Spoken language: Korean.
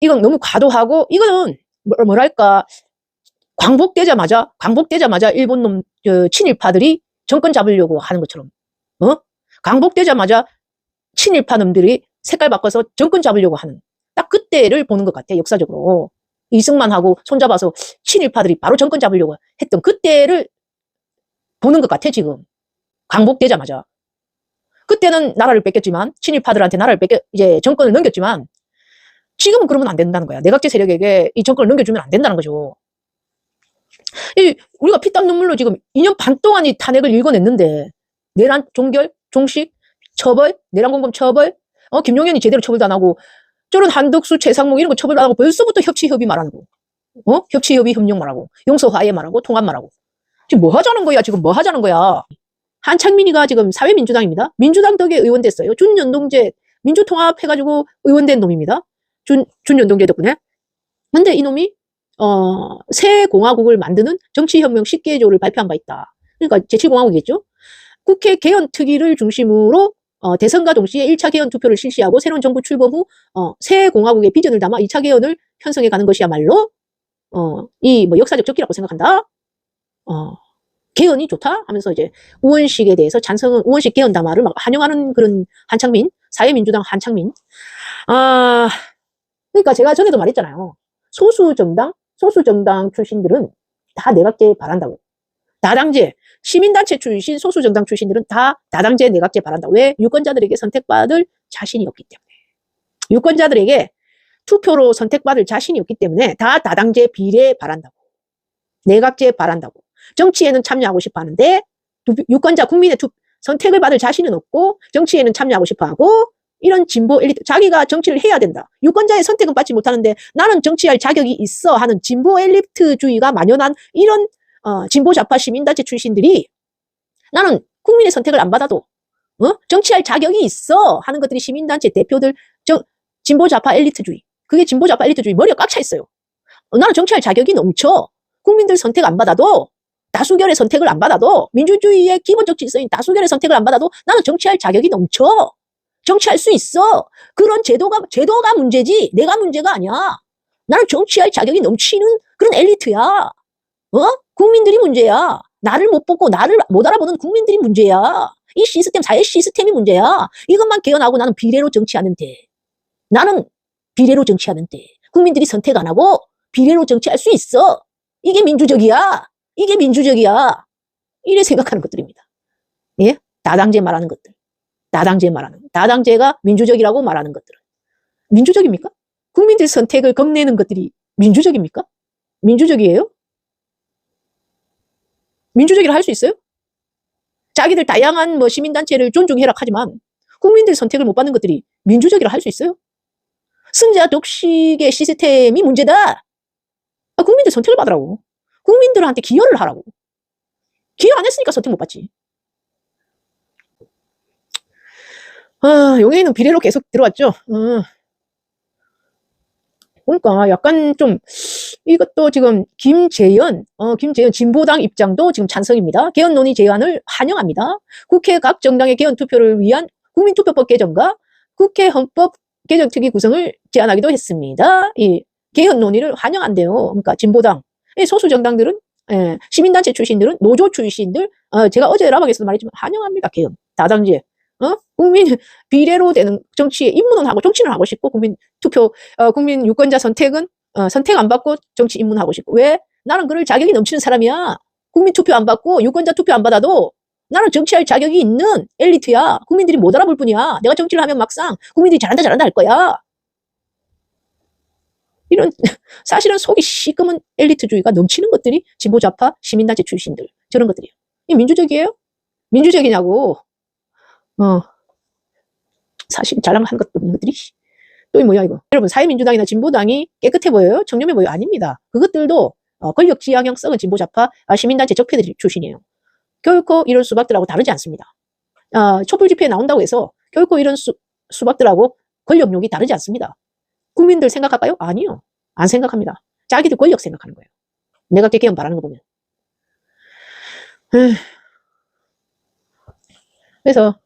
이건 너무 과도하고 이거는 뭐- 뭐랄까 광복되자마자 광복되자마자 일본 놈 저, 친일파들이 정권 잡으려고 하는 것처럼 어? 광복되자마자 친일파 놈들이 색깔 바꿔서 정권 잡으려고 하는 딱 그때를 보는 것 같아 역사적으로. 이승만하고 손잡아서 친일파들이 바로 정권 잡으려고 했던 그때를 보는 것 같아 지금. 광복되자마자. 그때는 나라를 뺏겼지만 친일파들한테 나라를 뺏겨 이제 정권을 넘겼지만 지금은 그러면 안 된다는 거야. 내각제 세력에게 이 정권을 넘겨주면 안 된다는 거죠. 이 우리가 피땀 눈물로 지금 2년 반 동안 이 탄핵을 읽어냈는데 내란 종결 종식 처벌 내란 공범 처벌 어 김용현이 제대로 처벌도 안 하고 저런 한덕수 최상목 이런 거 처벌 안 하고 벌써부터 협치 협의 말하는 거 어? 협치 협의 협력 말하고 용서 화해 말하고 통합 말하고. 지금 뭐 하자는 거야? 지금 뭐 하자는 거야? 한창민이가 지금 사회민주당입니다. 민주당 덕에 의원 됐어요. 준연동제 민주통합 해가지고 의원 된 놈입니다 준 준연동제 덕분에 근데 이놈이 어, 새 공화국을 만드는 정치혁명 10개조를 발표한 바 있다. 그러니까 제7공화국이겠죠. 국회 개헌 특위를 중심으로 어, 대선과 동시에 1차 개헌 투표를 실시하고 새로운 정부 출범 후 어, 새 공화국의 비전을 담아 2차 개헌을 편성해 가는 것이야말로 어, 이 뭐 역사적 적기라고 생각한다. 어, 개헌이 좋다 하면서 이제 우원식에 대해서 찬성은 우원식 개헌 담화를 막 환영하는 그런 한창민, 사회민주당 한창민. 아, 그러니까 제가 전에도 말했잖아요. 소수 정당, 소수 정당 출신들은 다 내각제 바란다고. 다당제, 시민단체 출신, 소수 정당 출신들은 다 다당제, 내각제 바란다. 왜? 유권자들에게 선택받을 자신이 없기 때문에. 유권자들에게 투표로 선택받을 자신이 없기 때문에 다 다당제 비례 바란다고. 내각제 바란다고. 정치에는 참여하고 싶어 하는데 두- 유권자 국민의 투, 선택을 받을 자신은 없고 정치에는 참여하고 싶어 하고 이런 진보 엘리트, 자기가 정치를 해야 된다. 유권자의 선택은 받지 못하는데 나는 정치할 자격이 있어 하는 진보 엘리트주의가 만연한 이런 어, 진보 좌파 시민단체 출신들이 나는 국민의 선택을 안 받아도 어? 정치할 자격이 있어 하는 것들이 시민단체 대표들 저, 진보 좌파 엘리트주의. 그게 진보 좌파 엘리트주의 머리가 꽉 차 있어요. 어, 나는 정치할 자격이 넘쳐. 국민들 선택 안 받아도 다수결의 선택을 안 받아도 민주주의의 기본적 질서인 다수결의 선택을 안 받아도 나는 정치할 자격이 넘쳐. 정치할 수 있어. 그런 제도가, 제도가 문제지, 내가 문제가 아니야. 나는 정치할 자격이 넘치는 그런 엘리트야. 어? 국민들이 문제야. 나를 못 보고 나를 못 알아보는 국민들이 문제야. 이 시스템, 사회 시스템이 문제야. 이것만 개헌하고 나는 비례로 정치하는데. 나는 비례로 정치하는데. 국민들이 선택 안 하고 비례로 정치할 수 있어. 이게 민주적이야. 이게 민주적이야. 이래 생각하는 것들입니다. 예? 다당제 말하는 것들. 다당제 말하는 다당제가 민주적이라고 말하는 것들은 민주적입니까? 국민들 선택을 겁내는 것들이 민주적입니까? 민주적이에요? 민주적이라 할 수 있어요? 자기들 다양한 뭐 시민단체를 존중해라 하지만 국민들 선택을 못 받는 것들이 민주적이라 할 수 있어요? 승자 독식의 시스템이 문제다. 아, 국민들 선택을 받으라고. 국민들한테 기여를 하라고. 기여 안 했으니까 선택 못 받지. 아, 용해인은 비례로 계속 들어왔죠. 어. 그러니까 약간 좀 이것도 지금 김재현, 어, 김재현 진보당 입장도 지금 찬성입니다. 개헌 논의 제안을 환영합니다. 국회 각 정당의 개헌 투표를 위한 국민투표법 개정과 국회 헌법 개정 특위 구성을 제안하기도 했습니다. 이 개헌 논의를 환영한대요. 그러니까 진보당, 이 소수 정당들은 예, 시민단체 출신들은 노조 출신들, 어, 제가 어제 라방에서도 말했지만 환영합니다. 개헌 다당제. 어? 국민 비례로 되는 정치에 입문은 하고 정치는 하고 싶고 국민 투표 어, 국민 유권자 선택은 어, 선택 안 받고 정치 입문하고 싶고. 왜? 나는 그럴 자격이 넘치는 사람이야. 국민 투표 안 받고 유권자 투표 안 받아도 나는 정치할 자격이 있는 엘리트야. 국민들이 못 알아볼 뿐이야. 내가 정치를 하면 막상 국민들이 잘한다 잘한다 할 거야. 이런 사실은 속이 시커먼 엘리트주의가 넘치는 것들이 진보 좌파 시민단체 출신들. 저런 것들이에요. 이 민주적이에요? 민주적이냐고 어. 사실 잘나가는 것도 없는 것들이. 또 뭐야, 이거. 여러분, 사회민주당이나 진보당이 깨끗해 보여요? 청렴해 보여요? 아닙니다. 그것들도 어, 권력 지향형 썩은 진보 좌파 아, 시민단체 적폐들 출신이에요. 결코 이런 수박들하고 다르지 않습니다. 아, 촛불 집회에 나온다고 해서 결코 이런 수, 수박들하고 권력욕이 다르지 않습니다. 국민들 생각할까요? 아니요. 안 생각합니다. 자기들 권력 생각하는 거예요. 내가 개개헌 말하는 거 보면. 그래서